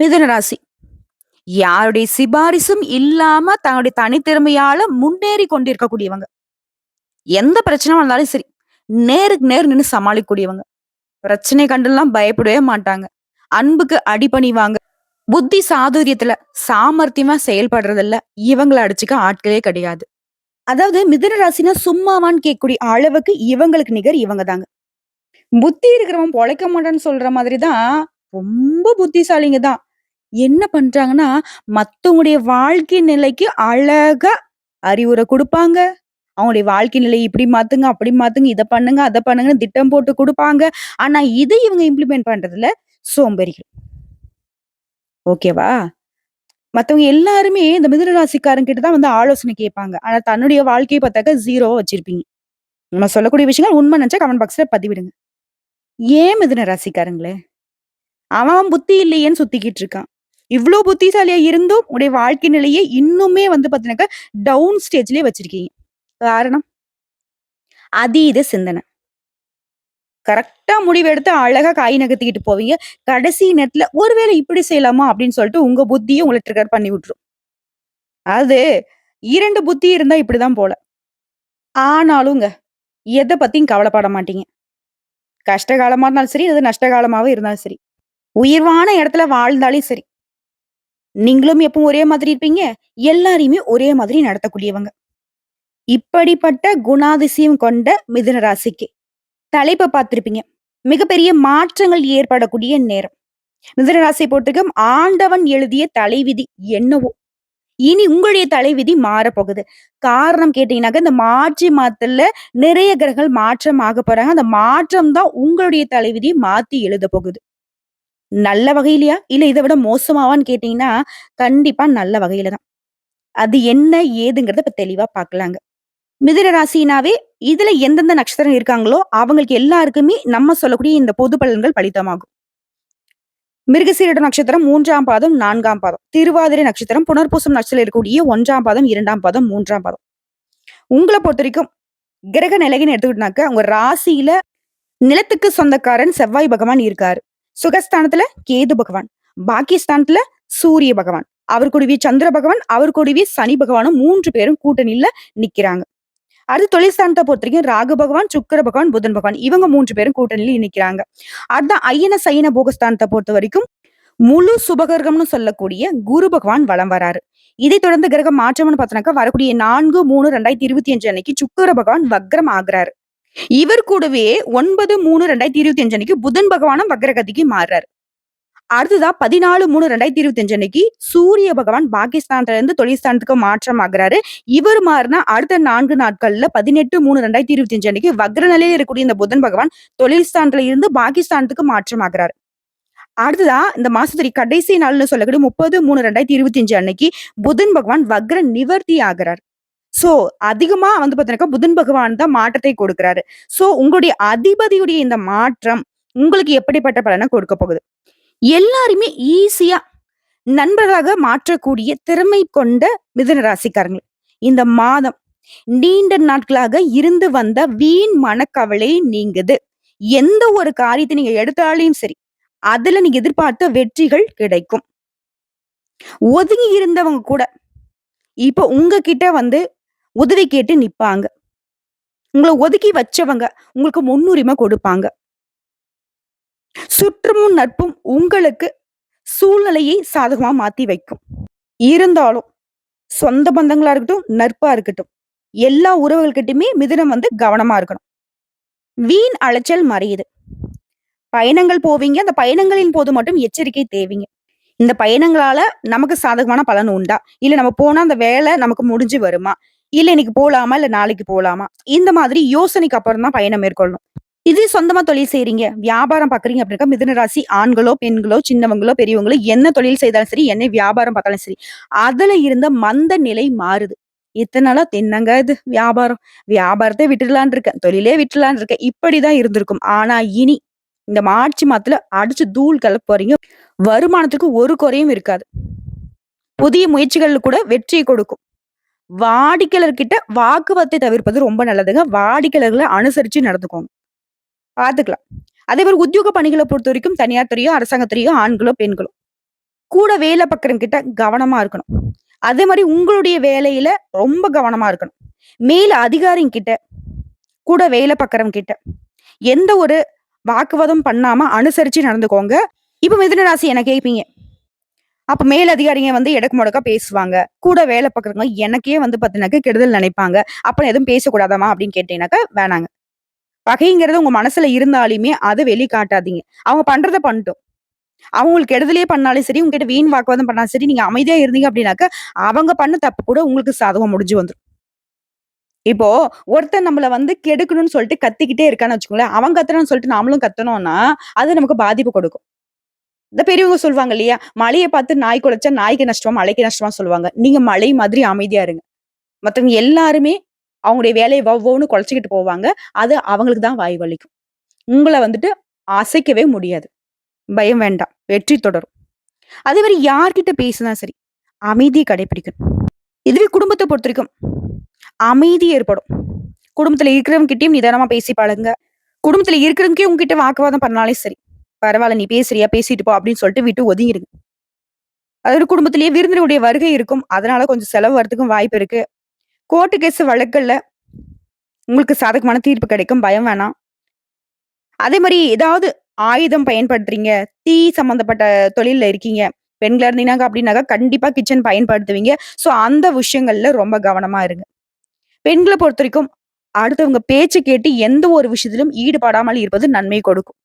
மிதுன ராசி. யாருடைய சிபாரிசும் இல்லாம தன்னுடைய தனித்திறமையால முன்னேறி கொண்டிருக்கக்கூடியவங்க. எந்த பிரச்சனை வந்தாலும் சரி, நேருக்கு நேர் நின்னு சமாளிக்கக்கூடியவங்க. பிரச்சனை கண்டுலாம் பயப்படவே மாட்டாங்க. அன்புக்கு அடிபணிவாங்க. புத்தி சாதுரியத்துல சாமர்த்தியமா செயல்படுறதில்ல இவங்களை அடிச்சுக்க ஆட்களே கிடையாது. அதாவது மிதன ராசினா சும்மாவான்னு கேட்கக்கூடிய அளவுக்கு இவங்களுக்கு நிகர் இவங்க தாங்க. புத்தி இருக்கிறவன் பொழைக்க மாட்டான்னு சொல்ற மாதிரி தான் ரொம்ப புத்திசாலிங்க தான். என்ன பண்றாங்கன்னா, மத்தவங்களுடைய வாழ்க்கை நிலைக்கு அழகா அறிவுரை கொடுப்பாங்க அவங்களுடைய வாழ்க்கை நிலை இப்படி மாத்துங்க, அப்படி மாத்துங்க, இதை பண்ணுங்க, அதை பண்ணுங்கன்னு திட்டம் போட்டு கொடுப்பாங்க ஆனா, இதை இவங்க இம்ப்ளிமெண்ட் பண்றதுல சோம்பேறிகள். ஓகேவா? மத்தவங்க எல்லாருமே இந்த மிதுன ராசிக்காரங்க கிட்ட தான் வந்து ஆலோசனை கேட்பாங்க. ஆனா, தன்னுடைய வாழ்க்கையை பார்த்தாக்கா 0வா வச்சிருப்பீங்க. நம்ம சொல்லக்கூடிய விஷயங்கள் உண்மை நினைச்சா கமெண்ட் பாக்ஸ்ல பதிவிடுங்க. ஏன் மிதுன ராசிக்காரங்களே? அவன் புத்தி இல்லையேன்னு சுத்திக்கிட்டு இருக்கான். இவ்வளோ புத்திசாலியா இருந்தும் உடைய வாழ்க்கை நிலைய இன்னுமே வந்து பார்த்தீங்கன்னாக்கா, டவுன் ஸ்டேஜ்லயே வச்சிருக்கீங்க. காரணம்? அதீத சிந்தனை. கரெக்டா முடிவெடுத்து அழகா காய் நகர்த்திக்கிட்டு போவீங்க. கடைசி நேரத்துல ஒருவேளை இப்படி செய்யலாமா? அப்படின்னு சொல்லிட்டு உங்க புத்தியும் உங்களை ட்ரிகர் பண்ணி விட்டுரும். அது இரண்டு புத்தி இருந்தா இப்படிதான் போல. ஆனாலுங்க, எதை பத்தியும் கவலைப்பட மாட்டீங்க. கஷ்ட காலமா இருந்தாலும் சரி, அது நஷ்ட காலமாவே இருந்தாலும் சரி. உயர்வான இடத்துல வாழ்ந்தாலே சரி. நீங்களும் எப்பவும் ஒரே மாதிரி இருப்பீங்க. எல்லாரையுமே ஒரே மாதிரி நடத்தக்கூடியவங்க. இப்படிப்பட்ட குணாதிசயம் கொண்ட மிதுன ராசிக்கு தலைப்பை பார்த்திருப்பீங்க. மிகப்பெரிய மாற்றங்கள் ஏற்படக்கூடிய நேரம். மிதுன ராசியை பொறுத்தவரைக்கும் ஆண்டவன் எழுதிய தலைவிதி என்னவோ, இனி உங்களுடைய தலைவிதி மாறப்போகுது. காரணம் கேட்டீங்கன்னாக்க, இந்த மாற்றி மாத்துல நிறைய கிரகங்கள் மாற்றம் ஆகப் போறாங்க. அந்த மாற்றம் தான் உங்களுடைய தலைவிதியை மாத்தி எழுதப் போகுது. நல்ல வகையிலயா? இல்ல இதை விட மோசமாவான்னு கேட்டீங்கன்னா, கண்டிப்பா நல்ல வகையில தான். அது என்ன ஏதுங்கிறத இப்ப தெளிவா பார்க்கலாங்க. மிதுன ராசினாவே இதுல எந்தெந்த நட்சத்திரம் இருக்காங்களோ, அவங்களுக்கு எல்லாருக்குமே நம்ம சொல்லக்கூடிய இந்த பொது பலன்கள் பலிதமாகும். மிருகசீரட நட்சத்திரம் மூன்றாம் பாதம், நான்காம் பாதம். திருவாதிரை நட்சத்திரம், புனர்பூசம் நட்சத்திரம் இருக்கக்கூடிய ஒன்றாம் பாதம், இரண்டாம் பாதம், மூன்றாம் பாதம். உங்கள பொறுத்தவரைக்கும் கிரக நிலைன்னு எடுத்துக்கிட்டாக்க உங்க ராசியில நிலத்துக்கு சொந்தக்காரன் செவ்வாய் பகவான் இருக்காரு. சுகஸ்தானத்துல கேது பகவான். பாக்கிஸ்தானத்துல சூரிய பகவான். அவர் கூடவே சந்திர பகவான், அவர் கூடவே சனி பகவானும் மூன்று பேரும் கூட்டணியில நிக்கிறாங்க. அடுத்து தொழில்ஸ்தானத்தை பொறுத்த வரைக்கும் ராகு பகவான், சுக்கர பகவான், புதன் பகவான். இவங்க மூன்று பேரும் கூட்டணியில நிக்கிறாங்க. அடுத்து ஐயன சயன பொறுத்த பொறுத்தவரைக்கும் முழு சுபகர்கம்னு சொல்லக்கூடிய குரு பகவான் வளம் வராரு. இதை தொடர்ந்து கிரக மாற்றம்னு பார்த்தோம்னாக்கா, வரக்கூடிய 4/3/2025 அன்னைக்கு சுக்கிர பகவான் வக்ரம் ஆகுறாரு. இவர் கூடவே 9/3/2025 அன்னைக்கு புதன் பகவானும் வக்ரகதிக்கு மாறுறாரு. அடுத்ததா 14/3/2025 அன்னைக்கு சூரிய பகவான் பாகிஸ்தான்ல இருந்து தொழிற்சானத்துக்கு மாற்றம் ஆகுறாரு. இவர் மாறினா அடுத்த நான்கு நாட்கள்ல 18/3/2025 அன்னைக்கு வக்ர நிலையில இருக்கக்கூடிய இந்த புதன் பகவான் தொழில் இருந்து பாகிஸ்தானத்துக்கு மாற்றம் ஆகுறாரு. அடுத்ததா இந்த மாசத்துடைய கடைசி நாள்னு சொல்லக்கூடிய 30/3/2025 அன்னைக்கு புதன் பகவான் வக்ர நிவர்த்தி ஆகுறார். சோ, அதிகமா வந்து பார்த்தீங்கன்னாக்கா, புதன் பகவான் தான் மாற்றத்தை கொடுக்கிறாரு. சோ, உங்களுடைய அதிபதியுடைய இந்த மாற்றம் உங்களுக்கு எப்படிப்பட்ட பலனை கொடுக்க போகுது? எல்லாருமே ஈஸியா நண்பர்களாக மாற்றக்கூடிய திறமை கொண்ட மிதுன ராசிக்காரங்க. இந்த மாதம் நீண்ட நாட்களாக இருந்து வந்த வீண் மனக்கவலை நீங்குது. எந்த ஒரு காரியத்தை நீங்க எடுத்தாலையும் சரி, அதுல நீங்க எதிர்பார்த்த வெற்றிகள் கிடைக்கும். ஒதுங்கி இருந்தவங்க கூட, இப்ப உங்ககிட்ட வந்து உதவி கேட்டு நிப்பாங்க. உங்களை ஒதுக்கி வச்சவங்க உங்களுக்கு முன்னுரிமை கொடுப்பாங்க. சுற்றமும் நட்பும் உங்களுக்கு சூழ்நிலையை சாதகமா மாத்தி வைக்கும். இருந்தாலும், சொந்த பந்தங்களா இருக்கட்டும், நட்பா இருக்கட்டும், எல்லா உறவுகள்கிட்டயுமே மிதுனம் வந்து கவனமா இருக்கணும். வீண் அலைச்சல் மறையுது. பயணங்கள் போவீங்க. அந்த பயணங்களின் போது மட்டும் எச்சரிக்கை தேவைங்க. இந்த பயணங்களால நமக்கு சாதகமான பலன் உண்டா? இல்ல நம்ம போனா அந்த வேலை நமக்கு முடிஞ்சு வருமா? இல்ல இன்னைக்கு போலாமா? இல்ல நாளைக்கு போலாமா? இந்த மாதிரி யோசனைக்கு அப்புறம் தான் பயணம் மேற்கொள்ளணும். இதே சொந்தமா தொழில் செய்யறீங்க வியாபாரம் பாக்குறீங்க அப்படின்னா மிதனராசி ஆண்களோ, பெண்களோ, சின்னவங்களோ, பெரியவங்களோ என்ன தொழில் செய்தாலும் சரி, என்ன வியாபாரம் பார்த்தாலும் சரி, அதுல இருந்த மந்த நிலை மாறுது. இத்தன நாளா என்னங்க இது வியாபாரம்? வியாபாரத்தை விட்டுடலான் இருக்கேன். தொழிலே விட்டுடலான்னு இருக்கேன். இப்படிதான் இருந்திருக்கும். ஆனா இனி இந்த மார்ச் மாதத்துல அடிச்சு தூள் கலப்பு போறீங்க. வருமானத்துக்கு ஒரு குறையும் இருக்காது. புதிய முயற்சிகள்ல கூட வெற்றியை கொடுக்கும். வாடிக்கையாளர்கிட்ட வாக்குவாதத்தை தவிர்ப்பது ரொம்ப நல்லதுங்க. வாடிக்கையாளர்களை அனுசரிச்சு நடந்துக்கோங்க. பார்த்துக்கலாம். அதே மாதிரி உத்தியோக பணிகளை பொறுத்த வரைக்கும் தனியார் துறையோ, அரசாங்கத்துறையோ ஆண்களோ, பெண்களோ கூட வேலை பார்க்குறவங்க கிட்ட கவனமா இருக்கணும். அதே மாதிரி உங்களுடைய வேலையில ரொம்ப கவனமா இருக்கணும். மேல அதிகாரிங்க கிட்ட, கூட வேலை பார்க்குறவங்க கிட்ட, எந்த ஒரு வாக்குவாதம் பண்ணாம அனுசரிச்சு நடந்துக்கோங்க. இப்ப மிதுன ராசி என்ன கேட்பீங்க. அப்ப மேல் அதிகாரிங்க வந்து எடக்கு முடக்கா பேசுவாங்க. கூட வேலை பார்க்குறவங்க எனக்கே வந்து பார்த்தீங்கன்னாக்க கெடுதல் நினைப்பாங்க. அப்புறம் எதுவும் பேசக்கூடாதாம்மா அப்படின்னு கேட்டீங்கன்னாக்கா வேணாங்க. பகைங்கிறது உங்க மனசுல இருந்தாலுமே அதை வெளிக்காட்டாதீங்க. அவங்க பண்றதை பண்ணட்டும். அவங்களுக்கு கெடுதலே பண்ணாலும் சரி, உங்ககிட்ட வீண் வாக்குவாதம் பண்ணாலும் சரி, நீங்க அமைதியா இருந்தீங்க அப்படின்னாக்க, அவங்க பண்ண தப்பு கூட உங்களுக்கு சாதகம் முடிஞ்சு வந்துடும் இப்போ ஒருத்தன் நம்மள வந்து கெடுக்கணும்னு சொல்லிட்டு கத்திக்கிட்டே இருக்கான்னு வச்சுக்கோங்களேன், அவன் கத்துறான்னு சொல்லிட்டு நாமளும் கத்துனோம்னா, அது நமக்கு பாதிப்பு கொடுக்கும். இந்த பெரியவங்க சொல்லுவாங்க இல்லையா? மழையை பார்த்து நாய் குலைச்சா நாய்க்கு நஷ்டமா, மழைக்கு நஷ்டமா சொல்லுவாங்க. நீங்க மழை மாதிரி அமைதியா இருங்க. மத்தவங்க எல்லாருமே அவங்களுடைய வேலையை வவ்வோன்னு குலைச்சுக்கிட்டு போவாங்க. அது அவங்களுக்கு தான் வாய் வலிக்கும். உங்களை வந்துட்டு அசைக்கவே முடியாது. பயம் வேண்டாம். வெற்றி தொடரும். அதே மாதிரி யார்கிட்ட பேசினா சரி, அமைதியை கடைபிடிக்கணும் இதுவே குடும்பத்தை பொறுத்த வரைக்கும் அமைதி ஏற்படும். குடும்பத்துல இருக்கிறவங்க கிட்டயும் நிதானமா பேசி பழங்க குடும்பத்துல இருக்கிறவங்க உங்ககிட்ட வாக்குவாதம் பண்ணாலே சரி. பரவாயில்ல நீ பேசுறியா? பேசிட்டு போ அப்படின்னு சொல்லிட்டு விட்டு ஒதுங்கிருங்க. அதாவது குடும்பத்திலேயே விருந்தினருடைய வருகை இருக்கும். அதனால கொஞ்சம் செலவு வரதுக்கும் வாய்ப்பு இருக்கு. கோர்ட்டு கேஸ் வழக்குகள்ல உங்களுக்கு சாதகமான தீர்ப்பு கிடைக்கும். பயம் வேணாம். அதே மாதிரி ஏதாவது ஆயுதம் பயன்படுத்துறீங்க, தீ சம்மந்தப்பட்ட தொழிலில் இருக்கீங்க. பெண்களா இருந்தீங்கனாக்க அப்படின்னாக்கா கண்டிப்பா கிச்சன் பயன்படுத்துவீங்க. ஸோ அந்த விஷயங்கள்ல ரொம்ப கவனமா இருங்க. பெண்களை பொறுத்த வரைக்கும் அடுத்தவங்க பேச்சு கேட்டு எந்த ஒரு விஷயத்திலும் ஈடுபடாமல் இருப்பது நன்மை கொடுக்கும்.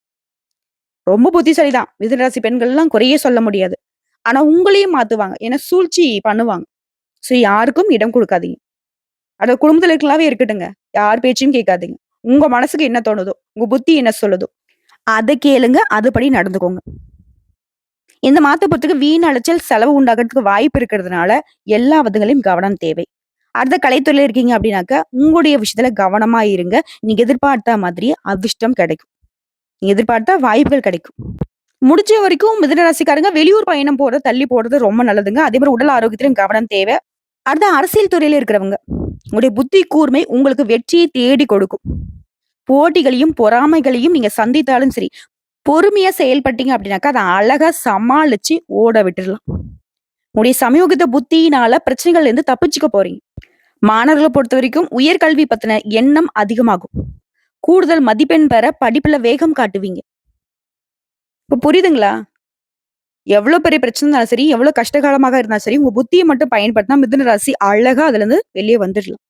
ரொம்ப புத்திசாலி தான். மிதுன பெண்கள்லாம் குறையே சொல்ல முடியாது. ஆனா உங்களையும் மாத்துவாங்க. ஏன்னா சூழ்ச்சி பண்ணுவாங்க. ஸோ யாருக்கும் இடம் கொடுக்காதீங்க அது குடும்பத்துல இருக்கலாவே இருக்கட்டுங்க. யார் பேச்சையும் கேட்காதீங்க. உங்க மனசுக்கு என்ன தோணுதோ, உங்க புத்தி என்ன சொல்லுதோ, அத கேளுங்க. அதுபடி நடந்துக்கோங்க. இந்த மாத்த பொறுத்துக்கு வீண் அலைச்சல், செலவு உண்டாகிறதுக்கு வாய்ப்பு இருக்கிறதுனால, எல்லா விதங்களையும் கவனம் தேவை. அடுத்த கலைத்துறையில இருக்கீங்க அப்படின்னாக்க, உங்களுடைய விஷயத்துல கவனமா இருங்க. நீங்க எதிர்பார்த்த மாதிரி அதிர்ஷ்டம் கிடைக்கும். நீ எதிர்பார்த்த வாய்ப்புகள் கிடைக்கும். முடிச்ச வரைக்கும் மிதனராசிக்காரங்க வெளியூர் பயணம் போறது, தள்ளி போறது ரொம்ப நல்லதுங்க. அதே மாதிரி உடல் ஆரோக்கியத்திலும் கவனம் தேவை. அடுத்த அரசியல் துறையில இருக்கிறவங்க, உங்களுடைய புத்தி கூர்மை உங்களுக்கு வெற்றியை தேடி கொடுக்கும். போட்டிகளையும், பொறாமைகளையும் நீங்க சந்தித்தாலும் சரி, பொறுமையா செயல்பட்டீங்க அப்படின்னாக்கா, அதை அழகா சமாளிச்சு ஓட விட்டுடலாம் உங்களுடைய சமயோகித புத்தியினால பிரச்சனைகள்ல இருந்து தப்பிச்சுக்க போறீங்க. மாணவர்களை பொறுத்த வரைக்கும் உயர்கல்வி பத்தின எண்ணம் அதிகமாகும். கூடுதல் மதிப்பெண் பெற படிப்புல வேகம் காட்டுவீங்க. இப்போ புரியுதுங்களா? எவ்வளோ பெரிய பிரச்சனை இருந்தாலும் சரி, எவ்வளோ கஷ்டகாலமாக இருந்தாலும் சரி, உங்க புத்தியை மட்டும் பயன்படுத்தினா மிதுன ராசி அழகா அதுலேருந்து வெளியே வந்துடலாம்.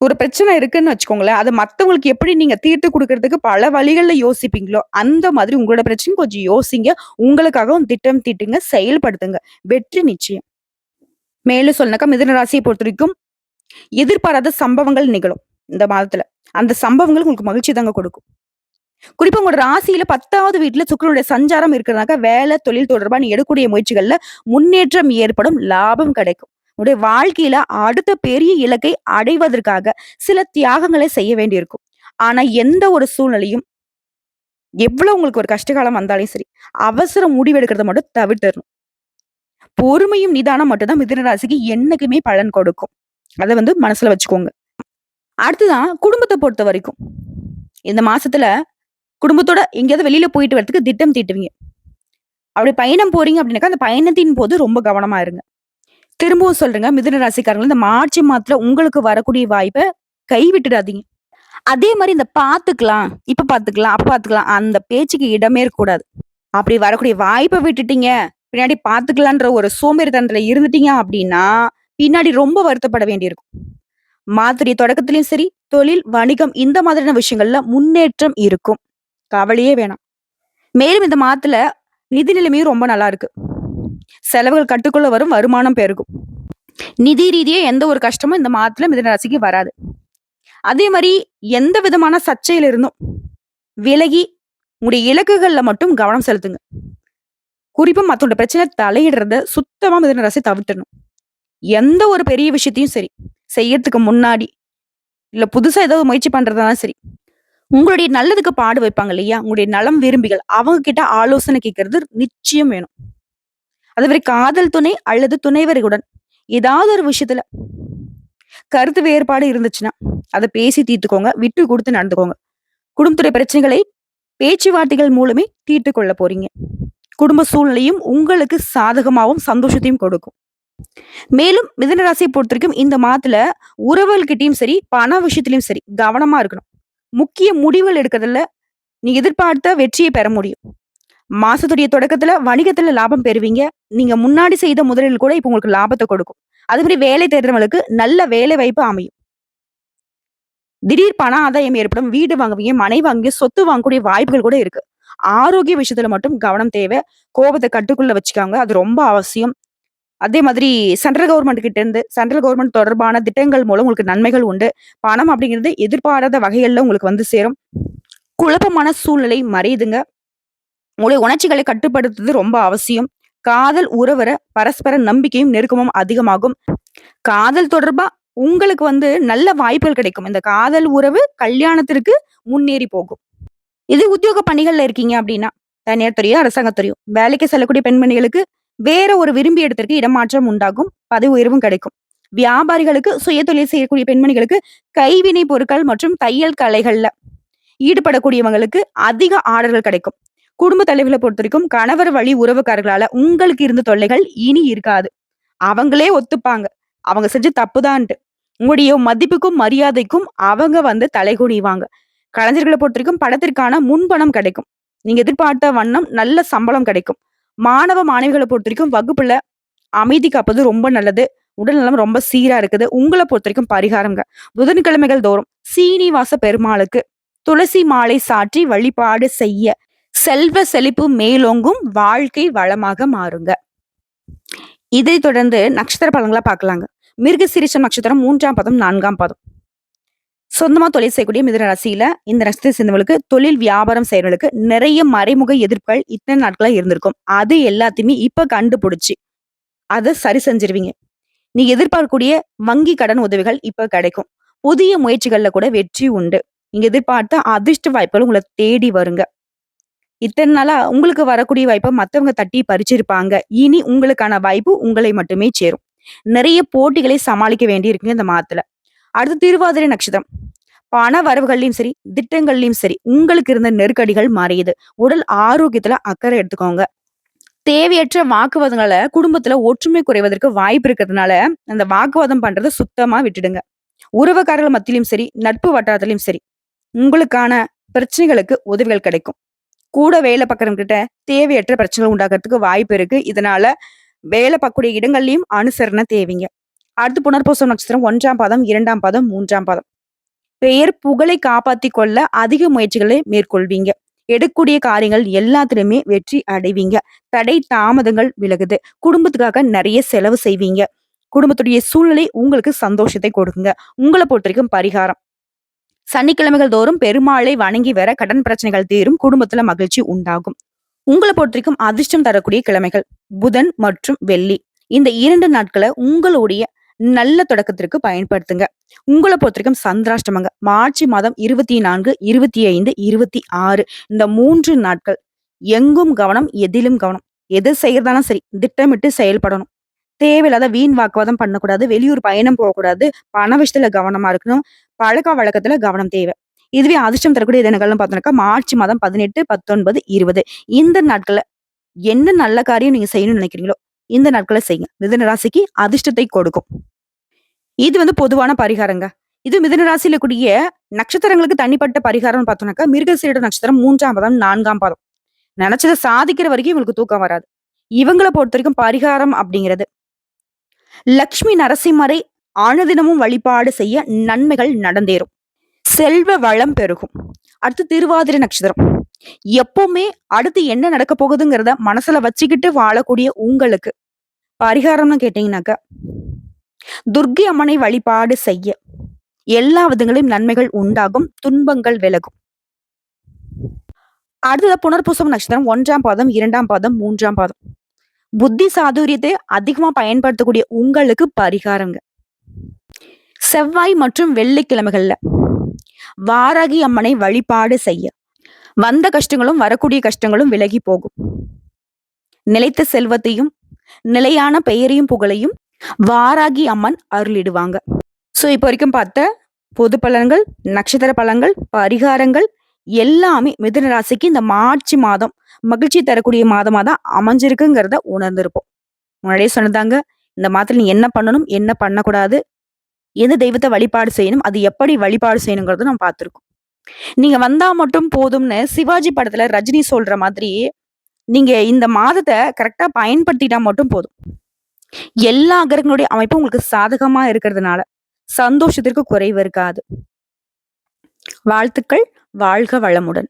ஒரு பிரச்சனை இருக்குன்னு வச்சுக்கோங்களேன், அது மற்றவங்களுக்கு எப்படி நீங்க தீர்த்து கொடுக்கறதுக்கு பல வழிகளில் யோசிப்பீங்களோ, அந்த மாதிரி உங்களோட பிரச்சனையும் கொஞ்சம் யோசிங்க. உங்களுக்காகவும் திட்டம் தீட்டுங்க, செயல்படுத்துங்க. வெற்றி நிச்சயம். மேலும் சொல்லனாக்கா மிதுன பொறுத்த வரைக்கும் எதிர்பாராத சம்பவங்கள் நிகழும் இந்த மாதத்துல. அந்த சம்பவங்கள் உங்களுக்கு மகிழ்ச்சி தாங்க கொடுக்கும். குறிப்பா உங்களோட ராசியில 10வது வீட்ல சுக்கிரனுடைய சஞ்சாரம் இருக்கிறதுனாக்க, வேலை, தொழில் தொடர்பா நீ எடுக்கக்கூடிய முயற்சிகள்ல முன்னேற்றம் ஏற்படும், லாபம் கிடைக்கும். உங்களுடைய வாழ்க்கையில அடுத்த பெரிய இலக்கை அடைவதற்காக சில தியாகங்களை செய்ய வேண்டியிருக்கும். ஆனா எந்த ஒரு சூழ்நிலையும் எவ்வளவு உங்களுக்கு ஒரு கஷ்டகாலம் வந்தாலும் சரி, அவசர முடிவெடுக்கிறத மட்டும் தவிர்த்தரணும். பொறுமையும், நிதானம் மட்டும்தான் தான் ராசிக்கு என்னைக்குமே பலன் கொடுக்கும். அதை வந்து மனசுல வச்சுக்கோங்க. அடுத்துதான் குடும்பத்தை பொறுத்த வரைக்கும், இந்த மாசத்துல குடும்பத்தோட எங்கேயாவது வெளியில போயிட்டு வரதுக்கு திட்டம் தீட்டுவீங்க. அப்படி பயணம் போறீங்க அப்படின்னாக்கா, அந்த பயணத்தின் போது ரொம்ப கவனமா இருங்க. திரும்பவும் சொல்றேங்க, மிதுன ராசிக்காரங்க இந்த மார்ச் மாதத்துல உங்களுக்கு வரக்கூடிய வாய்ப்பை கைவிட்டுடாதீங்க. அதே மாதிரி இந்த பாத்துக்கலாம், இப்ப பாத்துக்கலாம், அப்ப பாத்துக்கலாம் அந்த பேச்சுக்கு இடமே இருக்கக்கூடாது. அப்படி வரக்கூடிய வாய்ப்பை விட்டுட்டீங்க, பின்னாடி பாத்துக்கலான்ற ஒரு சோம்பேறித்தனத்துல இருந்துட்டீங்க அப்படின்னா, பின்னாடி ரொம்ப வருத்தப்பட வேண்டியிருக்கும். மாதிரி தொடக்கத்திலயும் சரி, தொழில், வணிகம் இந்த மாதிரியான விஷயங்கள்ல முன்னேற்றம் இருக்கும். கவலையே வேணாம். மேலும் இந்த மாதத்துல நிதி நிலைமையும் ரொம்ப நல்லா இருக்கு. செலவுகள் கட்டுக்குள்ள வரும், வருமானம் பெருகும். நிதி ரீதியா எந்த ஒரு கஷ்டமும் இந்த மாதத்துல மிதன ராசிக்கு வராது. அதே மாதிரி எந்த விதமான சர்ச்சையில இருந்தும் விலகி, உங்களுடைய இலக்குகள்ல மட்டும் கவனம் செலுத்துங்க. குறிப்பா மத்தவங்களோட பிரச்சனை தலையிடுறத சுத்தமா மிதன ராசி தவிர்த்தணும் எந்த ஒரு பெரிய விஷயத்தையும் சரி, செய்யறதுக்கு முன்னாடி, இல்ல புதுசா ஏதாவது முயற்சி பண்றதாலும் சரி, உங்களுடைய நல்லதுக்கு பாடு வைப்பாங்க இல்லையா? உங்களுடைய நலம் விரும்பிகள், அவங்க கிட்ட ஆலோசனை கேட்கறது நிச்சயம் வேணும். அதுவரை காதல் துணை அல்லது துணைவருடன் ஏதாவது ஒரு விஷயத்துல கருத்து வேறுபாடு இருந்துச்சுன்னா, அதை பேசி தீர்த்துக்கோங்க. விட்டு கொடுத்து நடந்துக்கோங்க. குடும்பத்துடைய பிரச்சனைகளை பேச்சுவார்த்தைகள் மூலமே தீர்த்து கொள்ள போறீங்க. குடும்ப சூழ்நிலையும் உங்களுக்கு சாதகமாகவும் சந்தோஷத்தையும் கொடுக்கும் மேலும் மிதுன ராசியை பொறுத்த வரைக்கும் இந்த மாதத்துல உறவுகள்கிட்டயும் சரி பண விஷயத்திலயும் சரி கவனமா இருக்கணும். முக்கிய முடிவுகள் எடுக்கிறதுல நீ எதிர்பார்த்த வெற்றியை பெற முடியும். மாசத்துடைய தொடக்கத்துல வணிகத்துல லாபம் பெறுவீங்க. நீங்க முன்னாடி செய்த முதலீடு கூட இப்ப உங்களுக்கு லாபத்தை கொடுக்கும். அது மாதிரி வேலை தேடுறவங்களுக்கு நல்ல வேலை வாய்ப்பு அமையும். திடீர் பண ஆதாயம் ஏற்படும் வீடு வாங்குவீங்க மனை வாங்கி சொத்து வாங்கக்கூடிய வாய்ப்புகள் கூட இருக்கு. ஆரோக்கிய விஷயத்துல மட்டும் கவனம் தேவை. கோபத்தை கட்டுக்குள்ள வச்சுக்காங்க அது ரொம்ப அவசியம். அதே மாதிரி சென்ட்ரல் கவர்மெண்ட் கிட்ட இருந்து சென்ட்ரல் கவர்மெண்ட் தொடர்பான திட்டங்கள் மூலம் உங்களுக்கு நன்மைகள் உண்டு. பணம் அப்படிங்கிறது எதிர்பாராத வகைகளில் உங்களுக்கு வந்து சேரும். குழப்பமான சூழ்நிலை மறையுதுங்க. உங்களுடைய உணர்ச்சிகளை கட்டுப்படுத்துறது ரொம்ப அவசியம். காதல் உறவர பரஸ்பர நம்பிக்கையும் நெருக்கமும் அதிகமாகும். காதல் தொடர்பா உங்களுக்கு வந்து நல்ல வாய்ப்புகள் கிடைக்கும். இந்த காதல் உறவு கல்யாணத்திற்கு முன்னேறி போகும். இது உத்தியோக பணிகள்ல இருக்கீங்க அப்படின்னா தனியார் துறையோ அரசாங்கத்துறையோ வேலைக்கு செல்லக்கூடிய பெண்மணிகளுக்கு வேற ஒரு விரும்பிய இடத்திற்கு இடமாற்றம் உண்டாகும் பதவி உயர்வும் கிடைக்கும். வியாபாரிகளுக்கு சுய தொழில் செய்யக்கூடிய பெண்மணிகளுக்கு கைவினை பொருட்கள் மற்றும் தையல் கலைகள்ல ஈடுபடக்கூடியவங்களுக்கு அதிக ஆர்டர்கள் கிடைக்கும். குடும்ப தலைவர்களை பொறுத்த வரைக்கும் கணவர் வழி உறவுக்காரர்களால உங்களுக்கு இருந்த தொல்லைகள் இனி இருக்காது. அவங்களே ஒத்துப்பாங்க. அவங்க செஞ்ச தப்புதான்ட்டு. உங்களுடைய மதிப்புக்கும் மரியாதைக்கும் அவங்க வந்து தலைகுனிவாங்க. கலைஞர்களை பொறுத்த வரைக்கும் படத்திற்கான முன்பணம் கிடைக்கும். நீங்க எதிர்பார்த்த வண்ணம் நல்ல சம்பளம் கிடைக்கும். மாணவ மாணவிகளை பொறுத்த வரைக்கும் வகுப்புல அமைதி காப்பது ரொம்ப நல்லது. உடல் நலம் ரொம்ப சீரா இருக்குது. உங்களை பொறுத்த வரைக்கும் பரிகாரங்க. புதன்கிழமைகள் தோறும் சீனிவாச பெருமாளுக்கு துளசி மாலை சாற்றி வழிபாடு செய்ய. செல்வ செழிப்பு மேலோங்கும் வாழ்க்கை வளமாக மாறுங்க. இதை தொடர்ந்து நட்சத்திர பலன்களை பார்க்கலாங்க. மிருக நட்சத்திரம் மூன்றாம் பதம் நான்காம் பதம். சொந்தமா தொழில் செய்யக்கூடிய மிதுன ராசியில இந்த நட்சத்திர சேர்ந்தவங்களுக்கு தொழில் வியாபாரம் செய்யறவங்களுக்கு நிறைய மறைமுக எதிர்ப்புகள் இத்தனை நாட்களா இருந்திருக்கும். அது எல்லாத்தையுமே இப்ப கண்டுபிடிச்சு அதை சரி செஞ்சிருவீங்க. நீ எதிர்பார்க்கக்கூடிய வங்கி கடன் உதவிகள் இப்ப கிடைக்கும். புதிய முயற்சிகள்ல கூட வெற்றி உண்டு. நீங்க எதிர்பார்த்த அதிர்ஷ்ட வாய்ப்புகள் உங்களை தேடி வருங்க. இத்தனை நாளா உங்களுக்கு வரக்கூடிய வாய்ப்பை மற்றவங்க தட்டி பறிச்சிருப்பாங்க. இனி உங்களுக்கான வாய்ப்பு உங்களை மட்டுமே சேரும். நிறைய போட்டிகளை சமாளிக்க வேண்டி இருக்குங்க இந்த மாதத்துல. அடுத்து திருவாதிரை நட்சத்திரம். பண வரவுகள்லையும் சரி திட்டங்கள்லையும் சரி உங்களுக்கு இருந்த நெருக்கடிகள் மாறியது. உடல் ஆரோக்கியத்துல அக்கறை எடுத்துக்கோங்க. தேவையற்ற வாக்குவாதங்களை குடும்பத்துல ஒற்றுமை குறைவதற்கு வாய்ப்பு இருக்கிறதுனால அந்த வாக்குவாதம் பண்றதை சுத்தமா விட்டுடுங்க. உறவுக்காரர்கள் மத்தியிலும் சரி நட்பு வட்டாரத்திலையும் சரி உங்களுக்கான பிரச்சனைகளுக்கு உதவிகள் கிடைக்கும். கூட வேலை பார்க்குறவங்க கிட்ட தேவையற்ற பிரச்சனைகள் உண்டாக்குறதுக்கு வாய்ப்பு இருக்கு. இதனால வேலை பார்க்கக்கூடிய இடங்கள்லையும் அனுசரணை தேவைங்க. அடுத்து புனர்பூசம் நட்சத்திரம் ஒன்றாம் பாதம் இரண்டாம் பாதம் மூன்றாம் பாதம். பெயர் புகழை காப்பாத்தி கொள்ள அதிக முயற்சிகளை மேற்கொள்வீங்க. எடுக்கக்கூடிய காரியங்கள் எல்லாத்துலயுமே வெற்றி அடைவீங்க. தடை தாமதங்கள் விலகுது. குடும்பத்துக்காக நிறைய செலவு செய்வீங்க. குடும்பத்துடைய சூழ்நிலை உங்களுக்கு சந்தோஷத்தை கொடுக்குங்க. உங்களை பொறுத்த வரைக்கும் பரிகாரம். சனிக்கிழமைகள் தோறும் பெருமாளை வணங்கி வர கடன் பிரச்சனைகள் தீரும். குடும்பத்துல மகிழ்ச்சி உண்டாகும். உங்களை பொறுத்திருக்கும் அதிர்ஷ்டம் தரக்கூடிய கிழமைகள். புதன் மற்றும் வெள்ளி. இந்த இரண்டு நாட்களை உங்களுடைய நல்ல தொடக்கத்திற்கு பயன்படுத்துங்க. உங்களை பொறுத்த வரைக்கும் சந்திராஷ்டமங்க. மார்ச் மாதம் இருபத்தி நான்கு இருபத்தி ஐந்து இருபத்தி ஆறு. இந்த மூன்று நாட்கள் எங்கும் கவனம் எதிலும் கவனம். எது செய்யறதாலும் சரி திட்டமிட்டு செயல்படணும். தேவையில்லாத வீண் வாக்குவாதம் பண்ணக்கூடாது வெளியூர் பயணம் போகக்கூடாது. பண விஷயத்துல கவனமா இருக்கணும். பழக்க வழக்கத்துல கவனம் தேவை. இதுவே அதிர்ஷ்டம் தரக்கூடிய தினங்கள்னு பார்த்தோம்னாக்கா மார்ச் மாதம் பதினெட்டு பத்தொன்பது இருபது. இந்த நாட்கள்ல என்ன நல்ல காரியம் நீங்க செய்யணும்னு நினைக்கிறீங்களோ இந்த நாட்களை செய்யுங்க. மிதன ராசிக்கு அதிர்ஷ்டத்தை கொடுக்கும். இது வந்து பொதுவான பரிகாரங்க. இது மிதுன ராசியில கூடிய நட்சத்திரங்களுக்கு தனிப்பட்ட பரிகாரம்னு பார்த்தோம்னாக்கா மிருகசீட நட்சத்திரம் மூன்றாம் பதம் நான்காம் பதம். நினைச்சதை சாதிக்கிற வரைக்கும் இவங்களுக்கு தூக்கம் வராது. இவங்களை பொறுத்த வரைக்கும் பரிகாரம் அப்படிங்கிறது. லக்ஷ்மி நரசிம்மரை ஆனதினமும் வழிபாடு செய்ய நன்மைகள் நடந்தேறும். செல்வ வளம் பெருகும். அடுத்து திருவாதிரை நட்சத்திரம். எப்பவுமே அடுத்து என்ன நடக்க போகுதுங்கிறத மனசுல வச்சுக்கிட்டு வாழக்கூடிய உங்களுக்கு பரிகாரம்னு கேட்டீங்கன்னாக்கா துர்க்கை அம்மனை வழிபாடு செய்ய எல்லா விதங்களையும் நன்மைகள் உண்டாகும் துன்பங்கள் விலகும். அடுத்தது புனர்பூசம் நட்சத்திரம் ஒன்றாம் பாதம் இரண்டாம் பாதம் மூன்றாம் பாதம். புத்தி சாதுரியத்தை அதிகமா பயன்படுத்தக்கூடிய உங்களுக்கு பரிகாரங்க. செவ்வாய் மற்றும் வெள்ளிக்கிழமைகள்ல வாரகி அம்மனை வழிபாடு செய்ய. வந்த கஷ்டங்களும் வரக்கூடிய கஷ்டங்களும் விலகி போகும். நிலைத்த செல்வத்தையும் நிலையான பெயரையும் புகழையும் வாராகி அம்மன் அருளிடுவாங்க ஸோ இப்போ வரைக்கும் பார்த்த பொது பலன்கள் நட்சத்திர பலன்கள் பரிகாரங்கள் எல்லாமே மிதுன ராசிக்கு இந்த மார்ச் மாதம் மகிழ்ச்சி தரக்கூடிய மாதமாக தான் அமைஞ்சிருக்குங்கிறத உணர்ந்திருப்போம். முன்னாடியே சொன்னதாங்க. இந்த மாதத்துல நீ என்ன பண்ணணும்? என்ன பண்ணக்கூடாது? எந்த தெய்வத்தை வழிபாடு செய்யணும்? அது எப்படி வழிபாடு செய்யணுங்கிறத நம்ம பார்த்திருக்கோம். நீங்க வந்தா மட்டும் போதும்னு சிவாஜி படத்துல ரஜினி சொல்ற மாதிரி, நீங்க இந்த மாதத்தை கரெக்டா பயன்படுத்திட்டா மட்டும் போதும். எல்லா கிரகங்களுடைய அமைப்பும் உங்களுக்கு சாதகமா இருக்கிறதுனால, சந்தோஷத்திற்கு குறைவு இருக்காது. வாழ்த்துக்கள். வாழ்க வளமுடன்.